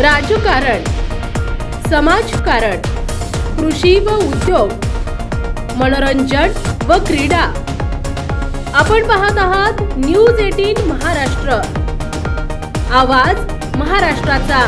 राजकारण समाजकारण कृषी व उद्योग मनोरंजन व क्रीडा. आपण पाहत आहात न्यूज एटीन महाराष्ट्र. आवाज महाराष्ट्राचा.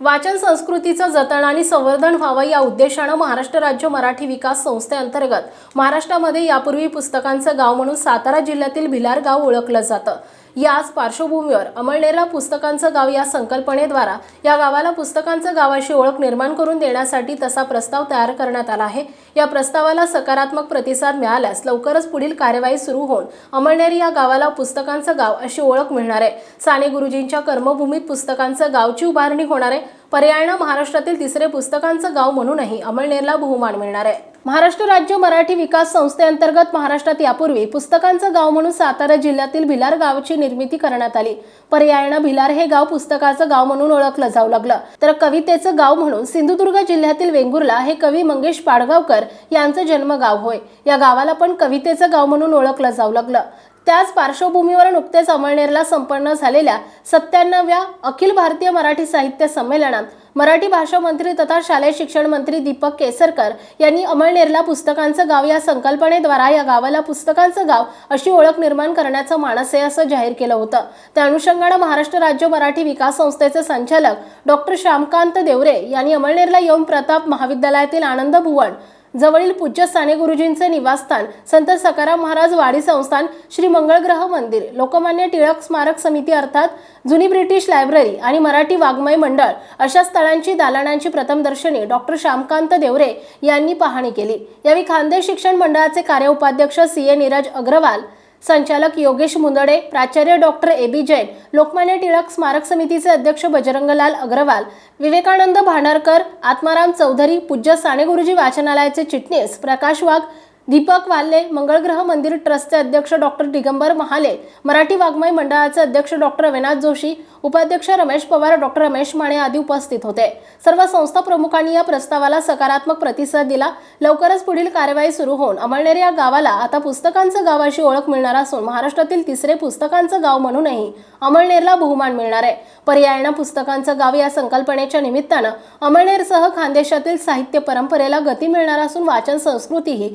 वाचन संस्कृतीचं जतन आणि संवर्धन व्हावं या उद्देशानं महाराष्ट्र राज्य मराठी विकास संस्थेअंतर्गत महाराष्ट्रामध्ये यापूर्वी पुस्तकांचं गाव म्हणून सातारा जिल्ह्यातील भिलार गाव ओळखलं जातं. याच पार्श्वभूमीवर अमळनेरला पुस्तकांचं गाव या संकल्पनेद्वारा या गावाला पुस्तकांचं गावाशी ओळख निर्माण करून देण्यासाठी तसा प्रस्ताव तयार करण्यात आला आहे. या प्रस्तावाला सकारात्मक प्रतिसाद मिळाल्यास लवकरच पुढील कार्यवाही सुरू होऊन अमळनेर या गावाला पुस्तकांचं गाव अशी ओळख मिळणार आहे. साने गुरुजींच्या कर्मभूमीत पुस्तकांचं गावची उभारणी होणार आहे. पर्यायानं महाराष्ट्रातील तिसरे पुस्तकांचं गाव म्हणूनही अमळनेरला बहुमान मिळणार आहे. महाराष्ट्र राज्य मराठी विकास संस्थेअंतर्गत महाराष्ट्रात यापूर्वी पुस्तकांचं गाव म्हणून सातारा जिल्ह्यातील भिलार गावची निर्मिती करण्यात आली. पर्यायानं भिलार हे गाव पुस्तकाचं गाव म्हणून ओळखलं जाऊ लागलं. तर कवितेचं गाव म्हणून सिंधुदुर्ग जिल्ह्यातील वेंगुर्ला हे कवी मंगेश पाडगावकर यांचं जन्मगाव होय. या गावाला पण कवितेचं गाव म्हणून ओळखलं जाऊ लागलं. त्याच पार्श्वभूमीवर नुकतेच अमळनेरला संपन्न झालेल्या सत्त्याण्णव्या अखिल भारतीय मराठी साहित्य संमेलनात मराठी भाषा मंत्री तथा शालेय शिक्षण मंत्री दीपक केसरकर यांनी अमळनेरला पुस्तकांचं गाव या संकल्पनेद्वारा या गावाला पुस्तकांचं गाव अशी ओळख निर्माण करण्याचं मानस आहे असं जाहीर केलं होतं. त्या अनुषंगानं महाराष्ट्र राज्य मराठी विकास संस्थेचे संचालक डॉक्टर श्यामकांत देवरे यांनी अमळनेरला येऊन प्रताप महाविद्यालयातील आनंद भुवन जवळील पूज्य साने गुरुजींचे निवासस्थान संत सकाराम महाराज वाडी संस्थान श्री मंगळग्रह मंदिर लोकमान्य टिळक स्मारक समिती अर्थात जुनी ब्रिटिश लायब्ररी आणि मराठी वाङ्मय मंडळ अशा स्थळांची दालनांची प्रथमदर्शनी डॉक्टर श्यामकांत देवरे यांनी पाहणी केली. यावेळी खानदेश शिक्षण मंडळाचे कार्य उपाध्यक्ष सी ए नीरज अग्रवाल संचालक योगेश मुंदडे प्राचार्य doctor A B Jain Lokmanya Tilak स्मारक समितीचे अध्यक्ष बजरंगलाल अग्रवाल विवेकानंद भांडारकर आत्माराम चौधरी पूज्य साने गुरुजी वाचनालयाचे चिटणीस प्रकाश वाघ दीपक वाल्ले मंगळग्रह मंदिर ट्रस्टचे अध्यक्ष डॉक्टर दिगंबर महाले मराठी वाङ्मय मंडळाचे अध्यक्ष डॉक्टर अविनाश जोशी उपाध्यक्ष रमेश पवार डॉक्टर रमेश माने आदी उपस्थित होते. सर्व संस्था प्रमुखांनी या प्रस्तावाला सकारात्मक प्रतिसाद दिला. लवकरच पुढील कार्यवाही सुरू होऊन अमळनेर या गावाला आता पुस्तकांचं गाव अशी ओळख मिळणार असून महाराष्ट्रातील तिसरे पुस्तकांचं गाव म्हणूनही अमळनेरला बहुमान मिळणार आहे. पर्यायानं पुस्तकांचं गाव या संकल्पनेच्या निमित्तानं अमळनेरसह खानदेशातील साहित्य परंपरेला गती मिळणार असून वाचन संस्कृतीही